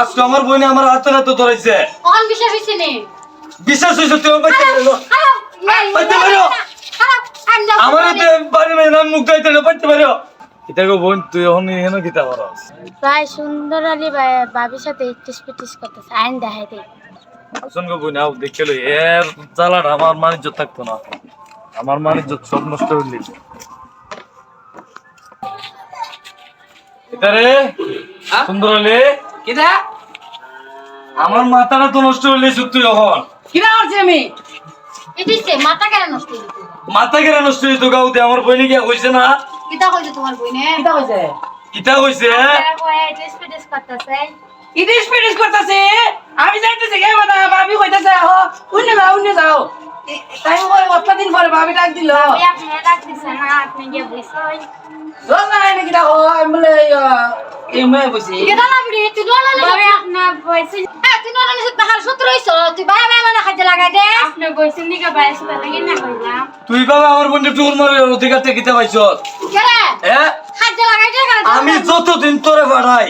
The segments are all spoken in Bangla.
আজকে আমার বোনে আমার হাতে হাতে ধরাইছে অন বিশ্বাস হইছে নে। বিশ্বাস তুই আমার বাইতে পারো। আমার বাড়ি মেয়ে নাম মুখ না পারো? গো বোন তুই এখন এখানে কিতা করস? প্রায় সুন্দর আলী বাবির সাথে ইটিস পিটিস করতেছে। আইন দেখাই দে। আসুন গো বোন আও দেখে লই। এর আমার মানিজ্য থাকতো না। আমার মানিজ্য সব নষ্ট হইলি এটারে সুন্দর হলে কিটা আমার মাথাটা তো নষ্ট হলে তুই এখন কিটা করছি আমি? এটিছে মাথা কেন নষ্ট হইছে মাথা কেন নষ্ট হইতো গাউতে আমার বইনি গিয়া কইছে না? কিটা কইছে তোমার বইনে? কিটা কইছে? কিতা কইছে? ইটিস পিটিস করতেছে। ইডিস পিডিস করতেছে আমি যাইতেছি কে বাবা ভাবি কইতাছে আহো উন্নে যাও উন্নে যাও এ- তাই ওই কতদিন পরে ভাবি ডাক দিল আপনি ডাকতেছে না আপনি গিয়ে বসে দোষ নাই নাকি দেখো আমি বলে এই মেয়ে বসি। কিতা লাবড়ি তুই লোলা নে বাবি আপনার বয়সে হ্যাঁ তুই লোলা নে তাহার সূত্র হইছ তুই বাবা বাবা না খাইতে লাগাই দে। আপনার বয়সে নিকে বয়স লাগে না কইলাম তুই বাবা আমার বোনকে টুর মারে অধিকার থেকে পাইছ? কেরে খাইতে লাগাই দে কেন আমি যতদিন তোরে বাড়াই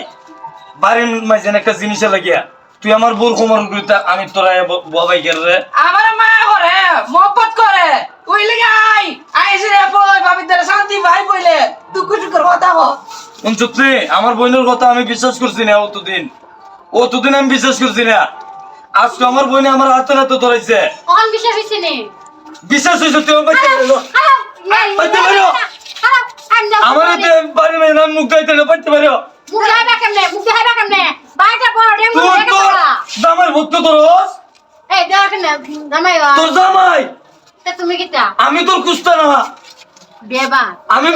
বাড়ির মাঝে একটা জিনিসে লাগিয়া তুই আমার বোর কোমর আমি তোরা বাবাই গেল রে। আমার মা মহব্বত করে। ওই লেগে আই আইসি রে বই ভাবি তোর শান্তি ভাই বইলে। দুঃখ টুকুর কথা হো অঞ্চত্রি আমার বোনের কথা আমি বিশ্বাস করছি না অতদিন। অতদিন আমি বিশ্বাস করছি না। আজকে আমার বোনে আমার হাতে হাতে ধরাইছে অন বিশ্বাস হইছে নে। বিশ্বাস হয়েছে তুই আমার। বাইতে পারো। আমার এতে বাড়ি মেয়ে নাম মুখ গাইতে না পারতে পারো মুখ হাইবা কেমনে? মুখ হাইবা কেমনে? বাইটা বড় ডেম মুখ তোর দেখা দামের ভক্ত তোরস এই আমি তোর না। আমি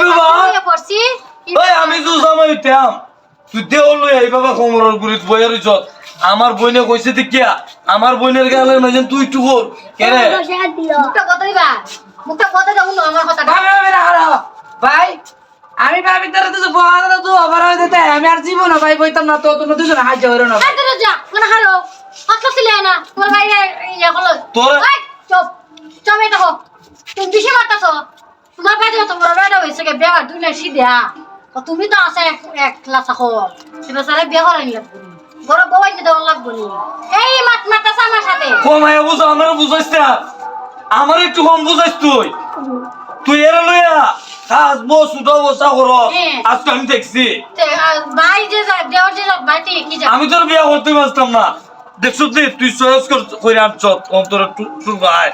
আমি জামাই তুই কোমরের বইয়ের আমার বইনে কইছে আমার বইনের মাঝে তুই একটু কর কেরে ভাই আমি ভাবি তোর তো বড় তো আমি আর জীবন ভাই বইতাম না তো তুমি দুজন হাজ হইরো না যা হারো হাত ছিলে না? তোমার বাইরে ইয়া হলো। তোর- ওই চুপ চুপ এটা হো তুমি বেশি মারতাছো? তোমার বাইরে তোমার বাইরে হইছে কে বিয়া দুই না সিধা তুমি তো আছে এক এক ক্লাস আখো। তুমি সারে বিয়া করাই লাগবে বড় বউ আইতে দেওয়া লাগবে এই মাত মারতাছ আমার সাথে। কমাইয়া বুঝো আমার বুঝাইস না। আমার একটু কম বুঝাইস তুই। তুই এরা লইয়া বসা কর। হ্যাঁ। আজকে আমি দেখছি। ভাই যে যা দেওয়ার যে যা, ভাইতে কি যা? আমি তোর বিয়া করতে পারতাম না। দেখছ তুই তুই চয়েস করে আনছ অন্তর টুর ভাই।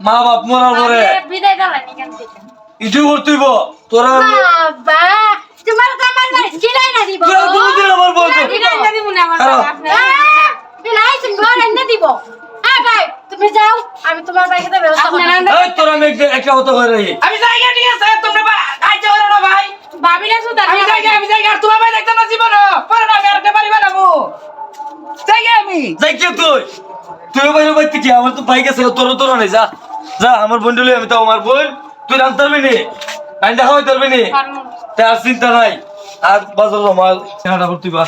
মা বাপ মরার পরে বিদায় দিলেন এখান ইটু করতেইব তোরা বাবা তোমার তো আমার বাড়ি ছিলাই না দিব। তোরা দুদিন আমার বলতো বিদায় না দিব না আমার আহ, বিলাই তুমি ঘর এনে দিব। হ্যাঁ ভাই তুমি যাও আমি তোমার বাইকে ব্যবস্থা করব আপনারা এই তোরা আমি একটা- একটা কথা কই রাখি। আমি জায়গা ঠিক আছে তোমরা না ভাই। ভাবিরা সুদা আমি জায়গা আমি জায়গা আর তোমার ভাই দেখতে না জীবন পরে না আমি আর একটা বাড়ি বানাবো। জায়গা আমি। যাই কে তুই? তুই বাইরে বাইতে কি আমার তো বাইক আছে তোর তোর নাই যা। যা আমার বোন আমি তো আমার বোন তুই রান ধরবি নি? রান দেখা হয়ে ধরবি নি? তা চিন্তা নাই। আর বাজার মাল চেহারা করতে বা